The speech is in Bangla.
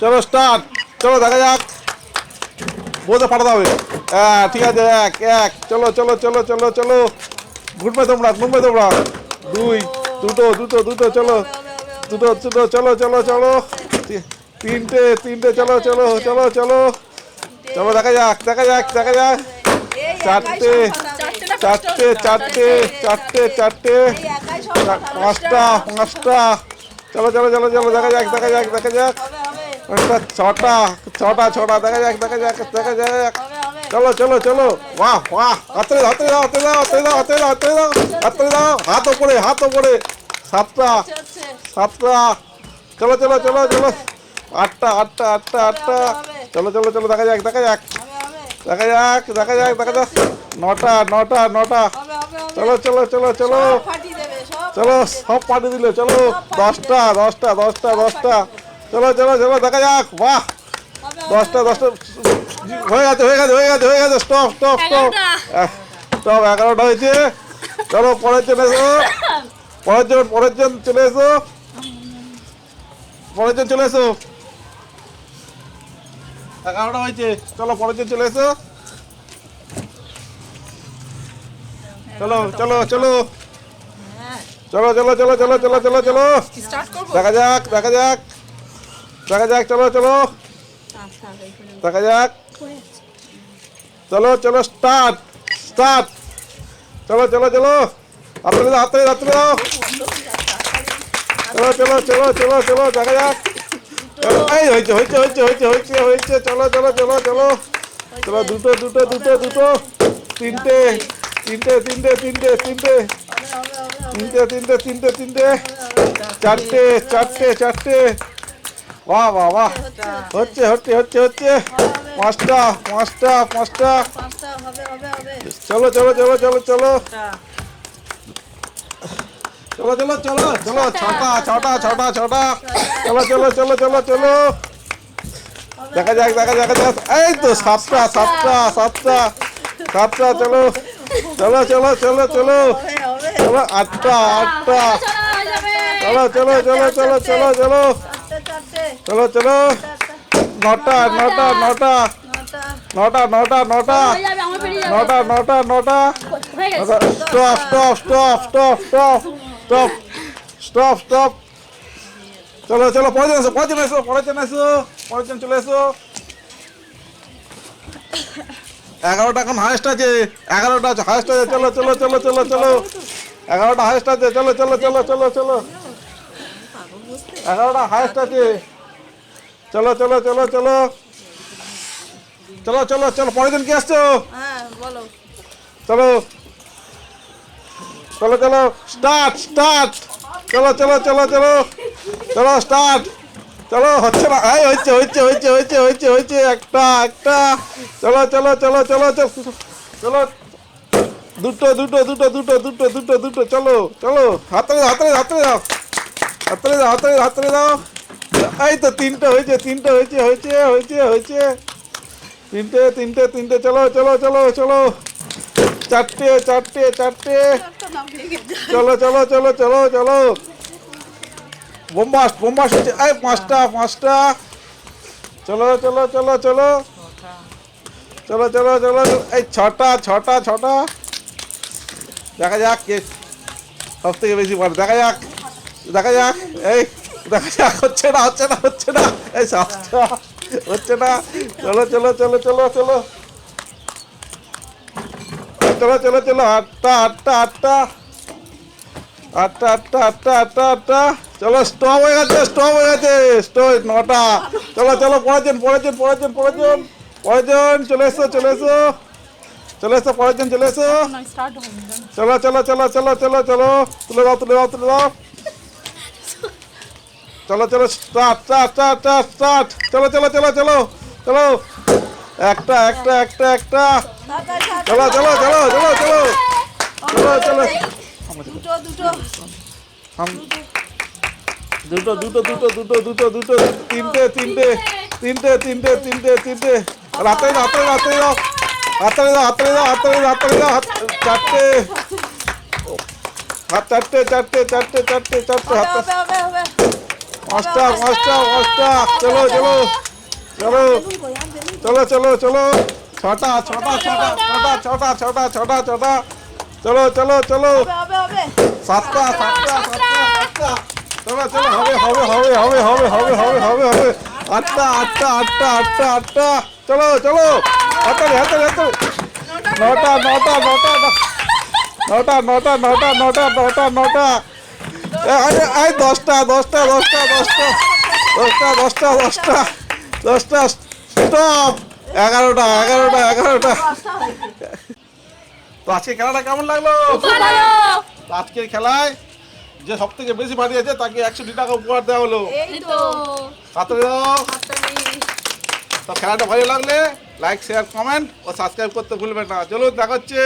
চলো স্টার্ট চলো, দেখা যাক। বোঝা পাঠাতে হবে। হ্যাঁ ঠিক আছে, এক এক। চলো চলো চলো চলো চলো। ঘুরবে তোমরা ঘুরবে তোমরা। দুই, দুটো দুটো দুটো, চলো। দুটো দুটো, চলো চলো চলো। তিনটে তিনটে, চলো চলো চলো চলো। চলো, দেখা যাক দেখা যাক দেখা যাক। চারটে চারটে চারটে চারটে চারটে। পাঁচটা পাঁচটা। চলো চলো চলো চলো, দেখা যাক দেখা যাক দেখা যাক। ছটা ছটা ছটা দেখা যাক দেখা যাক দেখা যাক। চলো চলো চলো। বাহ বাহ হাতে হাতে দাও হাতে দাও হাতে দাও হাতে দাও হাতে দাও হাতে দাও। হাত ওপরে হাত ওপরে। সাতটা সাতটা। চলো চলো চলো চলো। আটটা আটটা আটটা আটটা। চলো চলো চলো দেখা যাক দেখা যাক। দেখা যাক দেখা যাক দেখা যাক। নটা নটা নটা। চলো চলো চলো চলো। চলো সব পাঠিয়ে দিলে চলো। দশটা দশটা দশটা দশটা। চলো চলো চলো দেখা যাক বাহ। দশটা দশটা হয়ে গেছে হয়ে গেছে হয়ে গেছে হয়ে গেছে স্টপ স্টপ স্টপ স্টপ এগারোটা হয়েছে। চলো পরের জন এসো। পরের জন পরের জন চলে এসো। পরের জন চলে এসো। এগারোটা হয়েছে। চলো পরের জন চলে এসো। চলো চলো চলো। চলো চলো চলো চলো চলো চলো চলো। দেখা যাক দেখা যাক। দেখা যাক, চলো চলো। দেখা যাক। চলো চলো স্টার্ট স্টার্ট চলো চলো চলো। হাতে দাও হাতে হাতে দাও। চলো চলো চলো চলো চলো, দেখা যাক। চলো, এই হয়েছে হয়েছে হয়েছে হয়েছে হয়েছে হয়েছে। চলো চলো চলো চলো। চলো, দুটো দুটো দুটো দুটো। তিনটে তিনটে তিনটে তিনটে তিনটে। তিনটে তিনটে তিনটে তিনটে। চারটে চারটে চারটে। বাহ বাহ বাহ হচ্ছে হচ্ছে হচ্ছে হচ্ছে পাঁচটা পাঁচটা পাঁচটা চলো চলো চলো চলো চলো চলো চলো চলো চলো ছটা ছটা ছটা ছটা চলো চলো চলো চলো চলো দেখা যাক দেখা যাক দেখা এই তো সাতটা সাতটা সাতটা সাতটা চলো চলো চলো চলো চলো চলো আটটা আটটা চলো চলো চলো চলো চলো চলো চলো চলো। নটা নটা নটা। নটা নটা নটা। নটা নটা নটা। Stop stop stop stop stop stop stop stop. চলো চলো, পরের এসো পরের এসো পরের এসো, পরের চলে এসো। এগারোটা এখন হায়েস্ট আছে, এগারোটা আছে হায়েস্ট আছে। চলো চলো চলো চলো চলো। এগারোটা হায়েস্ট আছে, চলো চলো চলো চলো চলো। এগারোটা হায়েস্ট আছে। চলো চলো চলো চলো চলো চলো চলো পরের দিন কি আসছো হ্যাঁ চলো চলো চলো স্টার্ট স্টার্ট চলো চলো চলো চলো চলো স্টার্ট চলো হচ্ছে না এই হচ্ছে হচ্ছে হচ্ছে হচ্ছে হচ্ছে হচ্ছে একটা একটা চলো চলো চলো চলো চলো চলো দুটো দুটো দুটো দুটো দুটো দুটো দুটো চলো চলো হাতে হাতে হাতে দাও হাতে দাও হাতে হাতে দাও এই তো তিনটে হয়েছে তিনটে হয়েছে হয়েছে হয়েছে হয়েছে। তিনটে তিনটে তিনটে, চলো চলো চলো চলো। চারটে চারটে চারটে। চলো চলো চলো চলো চলো। বোম্বাস বোম্বাস হচ্ছে, এই পাঁচটা পাঁচটা। চলো চলো চলো চলো। চলো চলো চলো এই ছটা ছটা ছটা। দেখা যাক কে সব থেকে বেশি পারে। দেখা যাক দেখা যাক, এই। দেখা যাক হচ্ছে না হচ্ছে না হচ্ছে না হচ্ছে না চলো চলো চলো চলো চলো চলো চলো চলো আটটা আটটা আটটা আটটা আটটা আটটা আটটা আটটা চলো স্টপ হয়ে গেছে স্টপ হয়ে গেছে স্টপ নটা চলো চলো পরেরজন পরেরজন পরেরজন পরেরজন পরেরজন চলে এসো চলে এসো চলে এসো পরেরজন চলে এসো চলো চলো চলো চলো চলো চলো তুলে দাও তুলে দাও তুলে দাও চলো চলো start start start start start. চলো চলো চলো চলো চলো। একটা একটা একটা একটা। চলো চলো চলো চলো চলো। চলো চলো। দুটো দুটো। দুটো দুটো দুটো দুটো দুটো দুটো তিনটে তিনটে তিনটে তিনটে তিনটে তিনটে। রাতে দাও হাতে দাও হাতে দাও হাতে দাও হাতে দাও হাতে দাও চারটে। হাত চারটে চারটে চারটে চারটে চারটে হাতে পাঁচটা পাঁচটা পাঁচটা চলো চলো চলো চলো চলো চলো ছটা ছটা ছটা ছটা ছটা ছটা ছটা ছটা চলো চলো চলো সাতটা সাতটা সাতটা চলো চলো হবে হবে হবে হবে হবে হবে হবে হবে হবে। আটটা আটটা আটটা আটটা আটটা। চলো চলো হাতালি হাতালি হাতালি নটা নটা নটা নটা নটা নটা নটা নটা নটা। আরে দশটা দশটা দশটা দশটা দশটা দশটা দশটা দশটা স্টপ এগারোটা এগারোটা এগারোটা। তো আজকে খেলাটা কেমন লাগল? আজকের খেলায় যে সব থেকে বেশি বাড়িয়েছে তাকে একশো টাকা উপহার দেওয়া হলো। এই তো। তো দাও তো খেলাটা ভালো লাগলে লাইক শেয়ার কমেন্ট ও সাবস্ক্রাইব করতে ভুলবেন না। চলুন দেখা হচ্ছে।